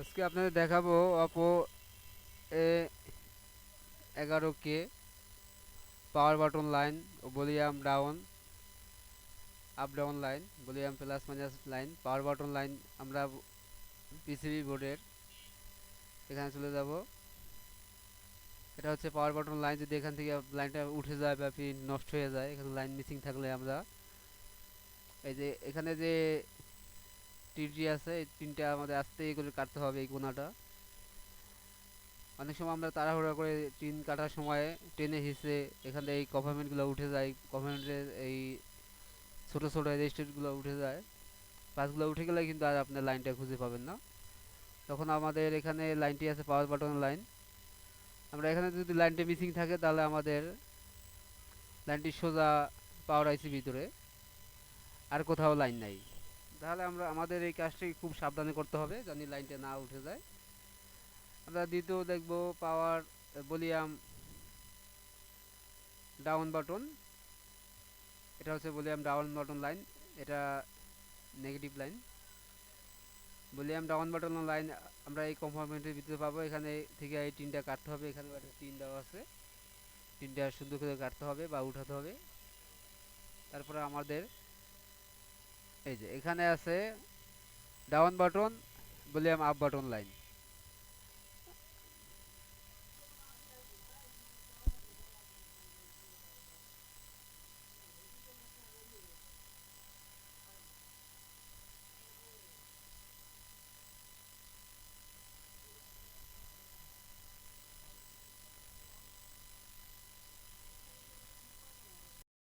আজকে আপনাদের দেখাবো অপো এ এগারো কে পাওয়ার বাটন লাইন ও volume down up down line volume plus minus line power button line আমরা PCB বোর্ডের এখানে চলে যাব। এটা হচ্ছে পাওয়ার বাটন লাইন যদি এখান থেকে লাইনটা উঠে যায় বা নষ্ট হয়ে যায়, এখানে লাইন মিসিং থাকলে আমরা এই যে এখানে যে টিটি আছে, এই পিনটা আমাদের আস্তে করে কাটতে হবে এই কোনাটা। অনেক সময় আমরা তাড়াহুড়া করে টিন কাটার সময় টেনে হিসে এখান থেকে এই কভারমেন্টগুলো উঠে যায় কভারমেন্টের এই ছোটো ছোটো রেজিস্টারগুলো উঠে যায়। পাঁচগুলো উঠে গেলে কিন্তু আর আপনার লাইনটা খুঁজে পাবেন না। তখন আমাদের এখানে লাইনটি আছে পাওয়ার বাটন লাইন আমরা এখানে যদি লাইনটি মিসিং থাকে তাহলে আমাদের লাইনটি সোজা পাওয়ার আইসি ভিতরে। আর কোথাও লাইন নাই। তাহলে আমরা, আমাদের এই কাজটি খুব সাবধানে করতে হবে জানি লাইনটা না উঠে যায়। আমরা দ্বিতীয় দেখব পাওয়ার ভলিউম ডাউন বাটন এটা হচ্ছে ভলিউম ডাউন বাটন লাইন এটা negative line volume down button line আমরা এই কম্পার্টমেন্টের ভিতরে পাবো, এখানে থেকে এই টিনটা কাটতে হবে, এখানে একটা টিন দেওয়া আছে। টিনটা সুন্দর করে কাটতে হবে বা উঠাতে হবে। তারপরে আমাদের এই যে এখানে আছে down button volume up button line